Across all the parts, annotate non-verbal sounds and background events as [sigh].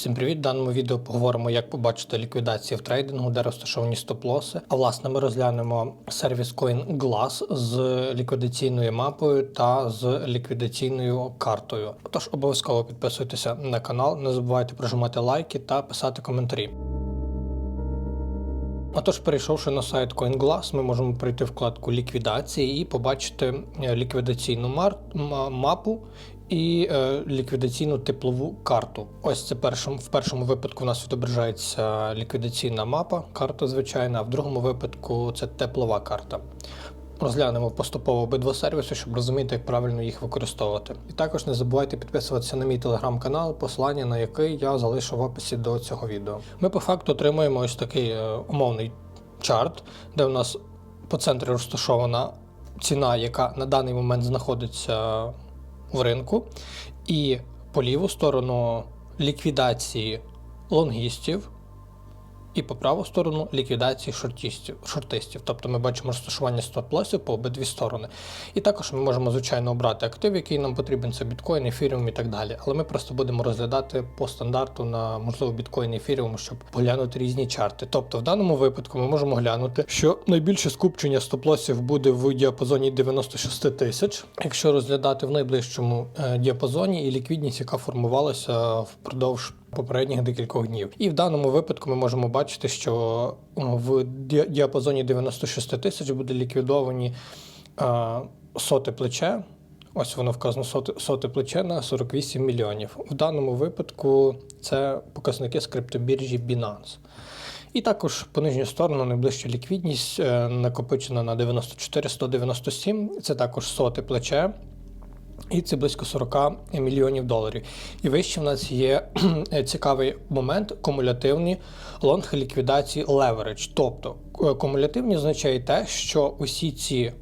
Всім привіт! В даному відео поговоримо, як побачити ліквідації в трейдингу, де розташовані стоп-лоси. А власне ми розглянемо сервіс CoinGlass з ліквідаційною мапою та з ліквідаційною картою. Тож обов'язково підписуйтеся на канал, не забувайте прожимати лайки та писати коментарі. Отож, перейшовши на сайт CoinGlass, ми можемо пройти вкладку ліквідації і побачити е, ліквідаційну мапу і е, ліквідаційну теплову карту. Ось це першим, в першому випадку у нас відображається ліквідаційна мапа, карта звичайна, а в другому випадку це теплова карта. Розглянемо поступово обидва сервіси, щоб розуміти, як правильно їх використовувати. І також не забувайте підписуватися на мій телеграм-канал, посилання на який я залишу в описі до цього відео. Ми по факту отримуємо ось такий е, умовний чарт, де у нас по центрі розташована ціна, яка на даний момент знаходиться в ринку, і по ліву сторону ліквідації лонгістів. І по праву сторону ліквідації шортістів, шортистів. Тобто ми бачимо розташування стоп-лосів по обидві сторони. І також ми можемо, звичайно, обрати актив, який нам потрібен, це біткоін, ефіріум і так далі. Але ми просто будемо розглядати по стандарту на можливо біткоін ефіріум, щоб поглянути різні чарти. Тобто, в даному випадку ми можемо глянути, що найбільше скупчення стоп-лосів буде в діапазоні 96 тисяч, якщо розглядати в найближчому е, діапазоні і ліквідність, яка формувалася впродовж попередніх декількох днів. І в даному випадку ми можемо бачити, що в діапазоні 96 тисяч буде ліквідовані соте плече. Ось воно вказано соте плече на 48 мільйонів. В даному випадку це показники з криптобіржі Binance. І також по нижню сторону найближча ліквідність е, накопичена на 94-197. Це також соте плече. І це близько 40 мільйонів доларів. І вище в нас є [clears throat] е, цікавий момент кумулятивні лонг ліквідації левередж. Тобто е, кумулятивні означає те, що усі ці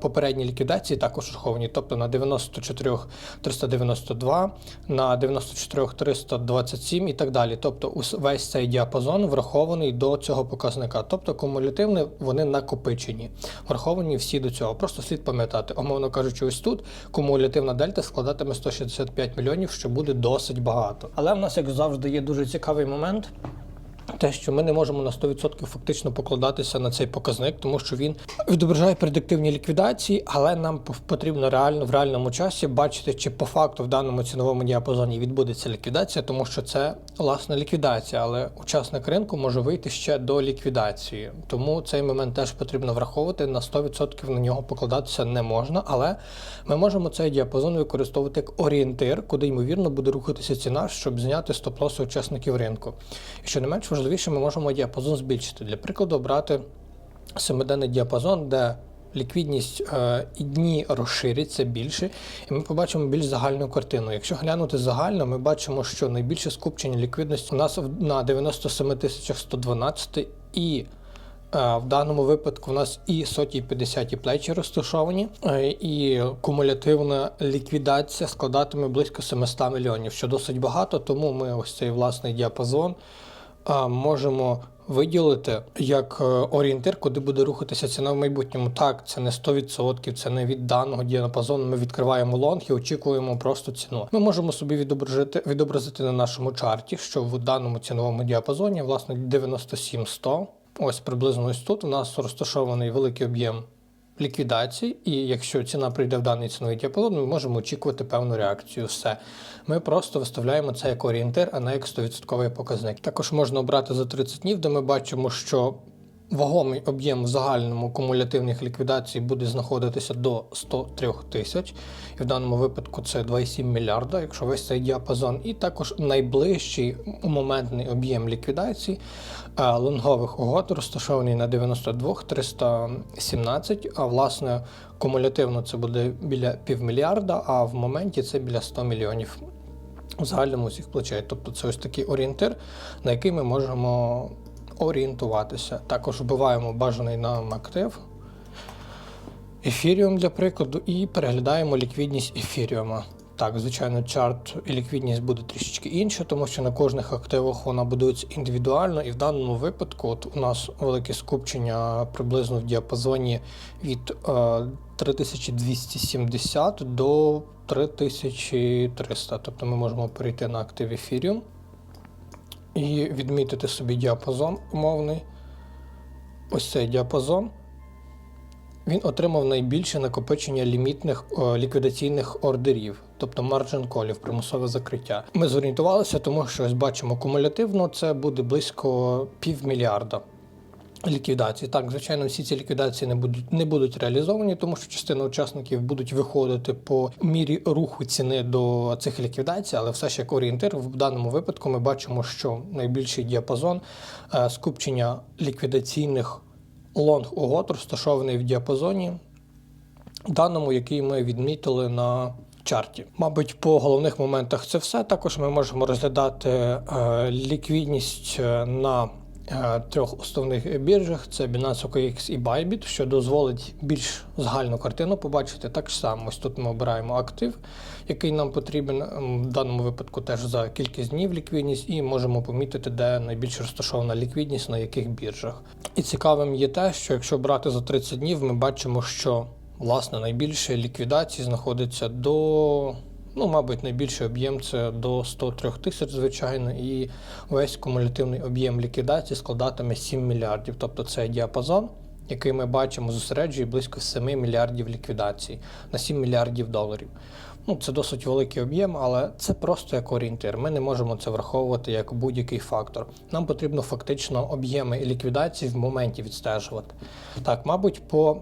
попередні ліквідації також раховані, тобто на 94 392, на 94 327 і так далі. Тобто весь цей діапазон врахований до цього показника. Тобто кумулятивні вони накопичені, враховані всі до цього. Просто слід пам'ятати, умовно кажучи, ось тут кумулятивна дельта складатиме 165 мільйонів, що буде досить багато. Але в нас, як завжди, є дуже цікавий момент. Те, що ми не можемо на 100% фактично покладатися на цей показник, тому що він відображає предиктивні ліквідації, але нам потрібно реально в реальному часі бачити, чи по факту в даному ціновому діапазоні відбудеться ліквідація, тому що це власне ліквідація, але учасник ринку може вийти ще до ліквідації. Тому цей момент теж потрібно враховувати. На 100% на нього покладатися не можна, але ми можемо цей діапазон використовувати як орієнтир, куди ймовірно буде рухатися ціна, щоб зняти стоп-лоси учасників ринку. І що не менш важливіше, ми можемо діапазон збільшити. Для прикладу, обрати семиденний діапазон, де ліквідність е, і дні розширяться більше, і ми побачимо більш загальну картину. Якщо глянути загально, ми бачимо, що найбільше скупчення ліквідності у нас на 97 тисячах 112 і Е, В даному випадку у нас і соті, і 50 плечі розташовані, е, і кумулятивна ліквідація складатиме близько 700 мільйонів, що досить багато, тому ми ось цей власний діапазон можемо виділити як е, орієнтир, куди буде рухатися ціна в майбутньому. Так, це не 100%, це не від даного діапазону. Ми відкриваємо лонг і очікуємо просто ціну. Ми можемо собі відобразити, відобразити на нашому чарті, що в даному ціновому діапазоні, власне, 97-100. Ось приблизно ось тут у нас розташований великий об'єм ліквідацій, і якщо ціна прийде в даний ціновий діапазон, ми можемо очікувати певну реакцію. Все. Ми просто виставляємо це як орієнтир, а не як 100% показник. Також можна обрати за 30 днів, де ми бачимо, що вагомий об'єм в загальному кумулятивних ліквідацій буде знаходитися до 103 тисяч. І в даному випадку це 2,7 мільярда, якщо весь цей діапазон. І також найближчий моментний об'єм ліквідацій е, лонгових угод розташований на 92 317, а власне кумулятивно це буде біля півмільярда, а в моменті це біля 100 мільйонів у загальному усіх плечей. Тобто це ось такий орієнтир, на який ми можемо орієнтуватися. Також вбиваємо бажаний нам актив. Ефіріум для прикладу, і переглядаємо ліквідність ефіріума. Так, звичайно, чарт і ліквідність буде трішечки інша, тому що на кожних активах вона будується індивідуально, і в даному випадку от у нас велике скупчення приблизно в діапазоні від е, 3270 до 3300. Тобто ми можемо перейти на актив ефіріум. І відмітити собі діапазон умовний. Ось цей діапазон. Він отримав найбільше накопичення лімітних о, ліквідаційних ордерів, тобто марджин колів, примусове закриття. Ми зорієнтувалися, тому що ось бачимо кумулятивно, це буде близько півмільярда ліквідацій. Так, звичайно, всі ці ліквідації не будуть не будуть реалізовані, тому що частина учасників будуть виходити по мірі руху ціни до цих ліквідацій, але все ж як орієнтир в даному випадку ми бачимо, що найбільший діапазон е, скупчення ліквідаційних лонг угод розташований в діапазоні, даному, який ми відмітили на чарті. Мабуть, по головних моментах це все. Також ми можемо розглядати е, ліквідність е, на трьох основних біржах: це Binance OKX і Bybit, що дозволить більш загальну картину побачити. Так само, ось тут ми обираємо актив, який нам потрібен в даному випадку теж за кількість днів ліквідність, і можемо помітити, де найбільш розташована ліквідність, на яких біржах. І цікавим є те, що якщо брати за 30 днів, ми бачимо, що власне найбільше ліквідацій знаходиться до. Ну, мабуть, найбільший об'єм це до 103 тисяч, звичайно, і весь кумулятивний об'єм ліквідації складатиме 7 мільярдів. Тобто це діапазон, який ми бачимо, зосереджує близько 7 мільярдів ліквідацій на 7 мільярдів доларів. Ну, це досить великий об'єм, але це просто як орієнтир. Ми не можемо це враховувати як будь-який фактор. Нам потрібно фактично об'єми ліквідації в моменті відстежувати. Так, мабуть, по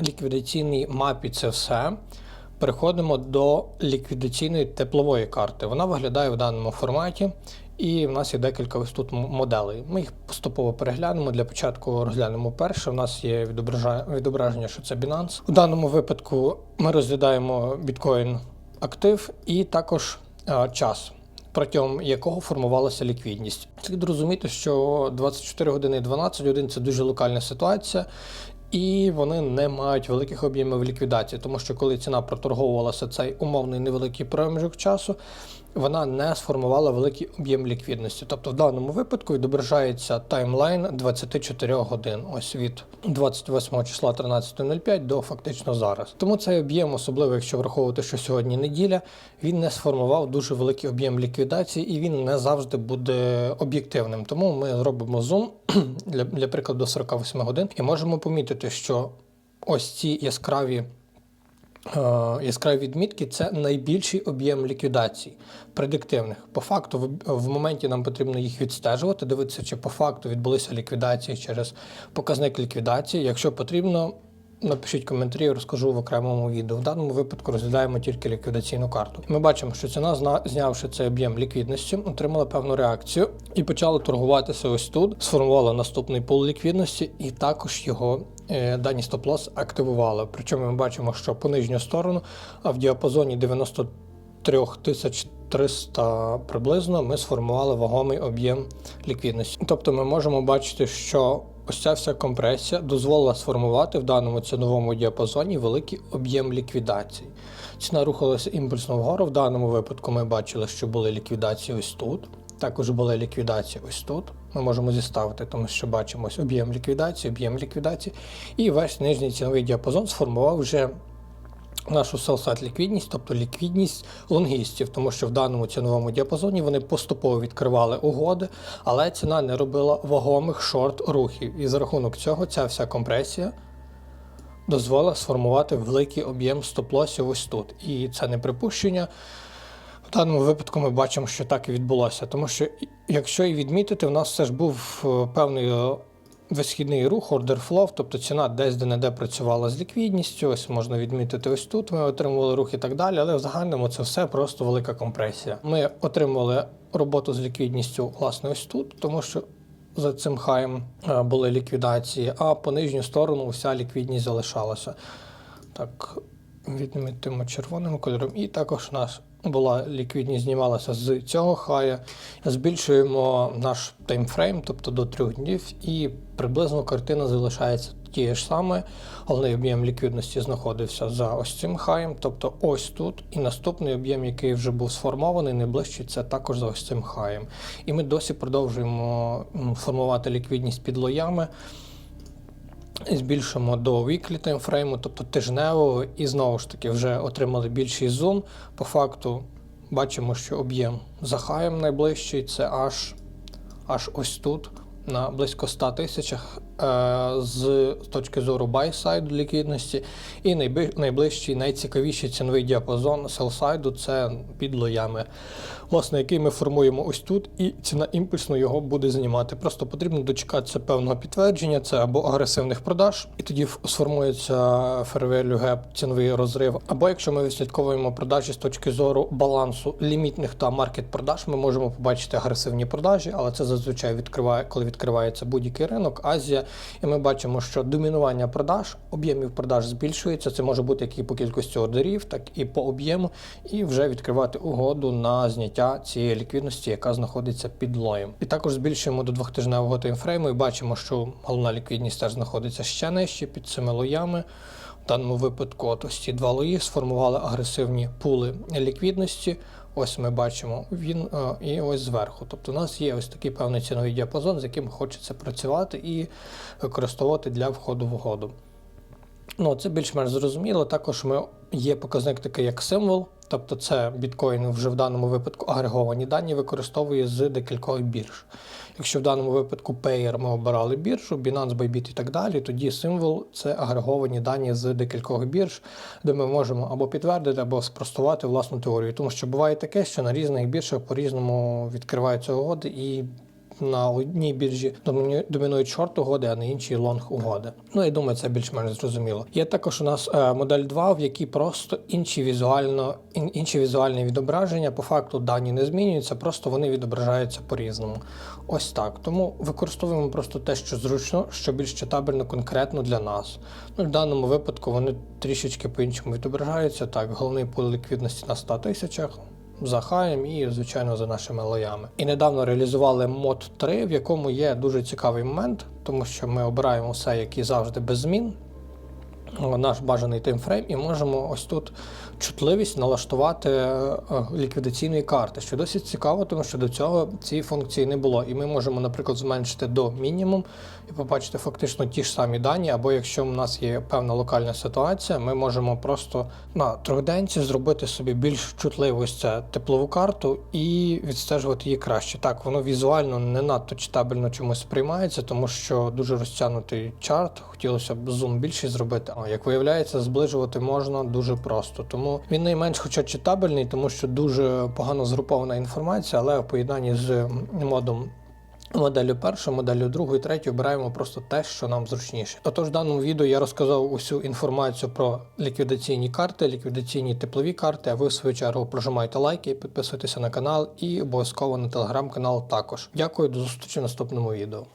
ліквідаційній мапі це все. Переходимо до ліквідаційної теплової карти. Вона виглядає в даному форматі, і в нас є декілька ось тут моделей. Ми їх поступово переглянемо. Для початку розглянемо перше. У нас є відображення, що це Binance. У даному випадку ми розглядаємо біткоін актив і також а, час. Протягом якого формувалася ліквідність, слід розуміти, що 24 години і 12 годин це дуже локальна ситуація, і вони не мають великих об'ємів ліквідації, тому що коли ціна проторговувалася цей умовний невеликий проміжок часу, вона не сформувала великий об'єм ліквідності. Тобто в даному випадку відображається таймлайн 24 годин, ось від 28 числа 13.05 до фактично зараз. Тому цей об'єм, особливо якщо враховувати, що сьогодні неділя, він не сформував дуже великий об'єм ліквідації і він не завжди буде об'єктивним. Тому ми зробимо зум [clears throat] для, для прикладу 48 годин і можемо помітити, що ось ці яскраві. Е, Яскраві відмітки це найбільший об'єм ліквідацій предиктивних. По факту, в, моменті нам потрібно їх відстежувати, дивитися, чи по факту відбулися ліквідації через показник ліквідації. Якщо потрібно, напишіть коментарі, розкажу в окремому відео. В даному випадку розглядаємо тільки ліквідаційну карту. Ми бачимо, що ціна, знявши цей об'єм ліквідності, отримала певну реакцію і почала торгуватися ось тут. Сформувала наступний пул ліквідності, і також його е, дані стоп-лосс активували. Причому ми бачимо, що по нижню сторону, а в діапазоні 93 тисяч 300 приблизно ми сформували вагомий об'єм ліквідності. Тобто ми можемо бачити, що ось ця вся компресія дозволила сформувати в даному ціновому діапазоні великий об'єм ліквідацій. Ціна рухалася імпульсно вгору. В даному випадку ми бачили, що були ліквідації ось тут. Також були ліквідації ось тут. Ми можемо зіставити, тому що бачимо об'єм ліквідації, об'єм ліквідації. І весь нижній ціновий діапазон сформував вже нашу селсайт ліквідність, тобто ліквідність лонгістів, тому що в даному ціновому діапазоні вони поступово відкривали угоди, але ціна не робила вагомих шорт-рухів. І за рахунок цього ця вся компресія дозволила сформувати великий об'єм стоп-лосів ось тут. І це не припущення. В даному випадку ми бачимо, що так і відбулося. Тому що, якщо і відмітити, в нас все ж був е, певний е, висхідний рух, order flow, тобто ціна десь де не де працювала з ліквідністю. Ось можна відмітити ось тут. Ми отримували рух і так далі, але в загальному це все просто велика компресія. Ми отримували роботу з ліквідністю, власне, ось тут, тому що. За цим хаєм е, були ліквідації, а по нижню сторону вся ліквідність залишалася. Так, відмітимо червоним кольором. І також у нас була ліквідність знімалася з цього хая. Збільшуємо наш таймфрейм, тобто до трьох днів, і приблизно картина залишається тією ж саме. Головний об'єм ліквідності знаходився за ось цим хаєм, тобто ось тут. І наступний об'єм, який вже був сформований, найближчий, це також за ось цим хаєм. І ми досі продовжуємо формувати ліквідність під лоями. Збільшимо до weekly таймфрейму, тобто тижневого, і знову ж таки вже отримали більший зум. По факту бачимо, що об'єм за хаєм найближчий це аж аж ось тут. На близько 100 тисячах з точки зору buy-side ліквідності, і найближчий, найцікавіший ціновий діапазон sell-side – це під лоями, власне, який ми формуємо ось тут, і ціна імпульсно його буде знімати. Просто потрібно дочекатися певного підтвердження, це або агресивних продаж, і тоді сформується fair gap, ціновий розрив. Або якщо ми відслідковуємо продажі з точки зору балансу лімітних та маркет продаж, ми можемо побачити агресивні продажі, але це зазвичай відкриває, коли відкривається будь-який ринок, Азія, і ми бачимо, що домінування продаж, об'ємів продаж збільшується. Це може бути як і по кількості ордерів, так і по об'єму, і вже відкривати угоду на зняття цієї ліквідності, яка знаходиться під лоєм. І також збільшуємо до двохтижневого таймфрейму і бачимо, що головна ліквідність теж знаходиться ще нижче під цими лоями. В даному випадку от ось ці два лої сформували агресивні пули ліквідності. Ось ми бачимо він е, і ось зверху. Тобто у нас є ось такий певний ціновий діапазон, з яким хочеться працювати і використовувати для входу в угоду. Ну, це більш-менш зрозуміло. Також ми є показник такий як символ, тобто це біткоін вже в даному випадку агреговані дані використовує з декількох бірж. Якщо в даному випадку Payer ми обирали біржу, Binance, Bybit і так далі, тоді символ це агреговані дані з декількох бірж, де ми можемо або підтвердити, або спростувати власну теорію. Тому що буває таке, що на різних біржах по-різному відкриваються угоди і. На одній біржі домінують шорт угоди, а на іншій лонг угоди. Ну я думаю, це більш-менш зрозуміло. Є також у нас е, модель 2, в якій просто інші візуально інші візуальні відображення. По факту дані не змінюються, просто вони відображаються по-різному. Ось так. Тому використовуємо просто те, що зручно, що більш читабельно конкретно для нас. Ну, в даному випадку вони трішечки по-іншому відображаються. Так, головний пул ліквідності на 100 тисячах за хаєм і, звичайно, за нашими лоями. І недавно реалізували мод 3, в якому є дуже цікавий момент, тому що ми обираємо все, як і завжди, без змін. Наш бажаний таймфрейм, і можемо ось тут чутливість налаштувати е, ліквідаційної карти, що досить цікаво, тому що до цього цієї функції не було. І ми можемо, наприклад, зменшити до мінімум і побачити фактично ті ж самі дані. Або якщо в нас є певна локальна ситуація, ми можемо просто на трьохденці зробити собі більш чутливу теплову карту і відстежувати її краще. Так, воно візуально не надто читабельно чомусь сприймається, тому що дуже розтягнутий чарт. Хотілося б зум більший зробити. А як виявляється, зближувати можна дуже просто. Тому він найменш, хоча читабельний, тому що дуже погано згрупована інформація, але в поєднанні з модом. Моделлю першу, моделлю другу і третю обираємо просто те, що нам зручніше. Отож, в даному відео я розказав усю інформацію про ліквідаційні карти, ліквідаційні теплові карти. А ви в свою чергу прожимайте лайки, підписуйтеся на канал і обов'язково на телеграм-канал також. Дякую, до зустрічі в наступному відео.